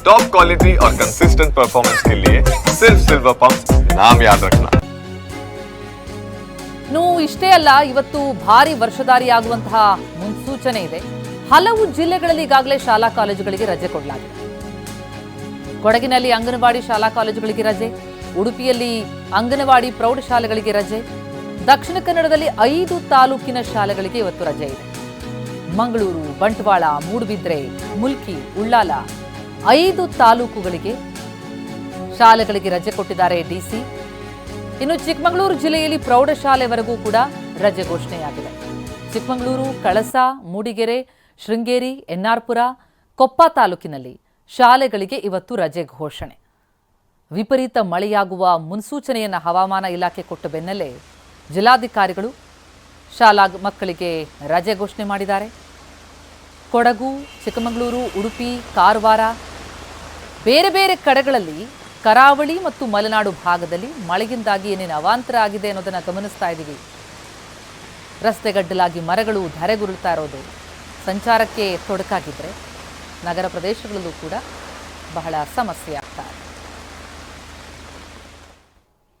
Top quality और consistent performance के लिए सिर्फ सिल्वर पंप नाम याद रखना ಇನ್ನು ಇಷ್ಟೇ ಅಲ್ಲ ಇವತ್ತು ಭಾರಿ ವರ್ಷಧಾರಿಯಾಗುವಂತಹ ಮುನ್ಸೂಚನೆ ಇದೆ ಹಲವು ಜಿಲ್ಲೆಗಳಲ್ಲಿ ಈಗಾಗಲೇ ಶಾಲಾ ಕಾಲೇಜುಗಳಿಗೆ ರಜೆ ಕೊಡಲಾಗಿದೆ ಕೊಡಗಿನಲ್ಲಿ ಅಂಗನವಾಡಿ ಶಾಲಾ ಕಾಲೇಜುಗಳಿಗೆ ರಜೆ ಉಡುಪಿಯಲ್ಲಿ ಅಂಗನವಾಡಿ ಪ್ರೌಢಶಾಲೆಗಳಿಗೆ ರಜೆ ದಕ್ಷಿಣ ಕನ್ನಡದಲ್ಲಿ ಐದು ತಾಲೂಕಿನ ಶಾಲೆಗಳಿಗೆ ಇವತ್ತು ರಜೆ ಇದೆ ಮಂಗಳೂರು ಬಂಟ್ವಾಳ ಮೂಡುಬಿದ್ರೆ ಮುಲ್ಕಿ ಉಳ್ಳಾಲ ಐದು ತಾಲೂಕುಗಳಿಗೆ ಶಾಲೆಗಳಿಗೆ ರಜೆ ಕೊಟ್ಟಿದ್ದಾರೆ ಡಿಸಿ. ಇನ್ನು ಚಿಕ್ಕಮಗಳೂರು ಜಿಲ್ಲೆಯಲ್ಲಿ ಪ್ರೌಢಶಾಲೆವರೆಗೂ ಕೂಡ ರಜೆ ಘೋಷಣೆಯಾಗಿದೆ. ಚಿಕ್ಕಮಗಳೂರು, ಕಳಸ, ಮೂಡಿಗೆರೆ, ಶೃಂಗೇರಿ, ಎನ್ನಾರ್ಪುರ, ಕೊಪ್ಪ ತಾಲೂಕಿನಲ್ಲಿ ಶಾಲೆಗಳಿಗೆ ಇವತ್ತು ರಜೆ ಘೋಷಣೆ. ವಿಪರೀತ ಮಳೆಯಾಗುವ ಮುನ್ಸೂಚನೆಯನ್ನು ಹವಾಮಾನ ಇಲಾಖೆ ಕೊಟ್ಟ ಬೆನ್ನಲ್ಲೇ ಜಿಲ್ಲಾಧಿಕಾರಿಗಳು ಶಾಲಾ ಮಕ್ಕಳಿಗೆ ರಜೆ ಘೋಷಣೆ ಮಾಡಿದ್ದಾರೆ. ಕೊಡಗು, ಚಿಕ್ಕಮಗಳೂರು, ಉಡುಪಿ, ಕಾರವಾರ ಬೇರೆ ಬೇರೆ ಕಡೆಗಳಲ್ಲಿ ಕರಾವಳಿ ಮತ್ತು ಮಲೆನಾಡು ಭಾಗದಲ್ಲಿ ಮಳೆಯಿಂದಾಗಿ ಏನೇನು ಅವಾಂತರ ಆಗಿದೆ ಅನ್ನೋದನ್ನು ಗಮನಿಸ್ತಾ ಇದ್ದೀವಿ. ರಸ್ತೆಗಡ್ಡಲಾಗಿ ಮರಗಳು ಧರೆಗುರುಳ್ತಾ ಇರೋದು ಸಂಚಾರಕ್ಕೆ ತೊಡಕಾಗಿದ್ದರೆ ನಗರ ಪ್ರದೇಶಗಳಲ್ಲೂ ಕೂಡ ಬಹಳ ಸಮಸ್ಯೆ ಆಗ್ತಾ ಇದೆ.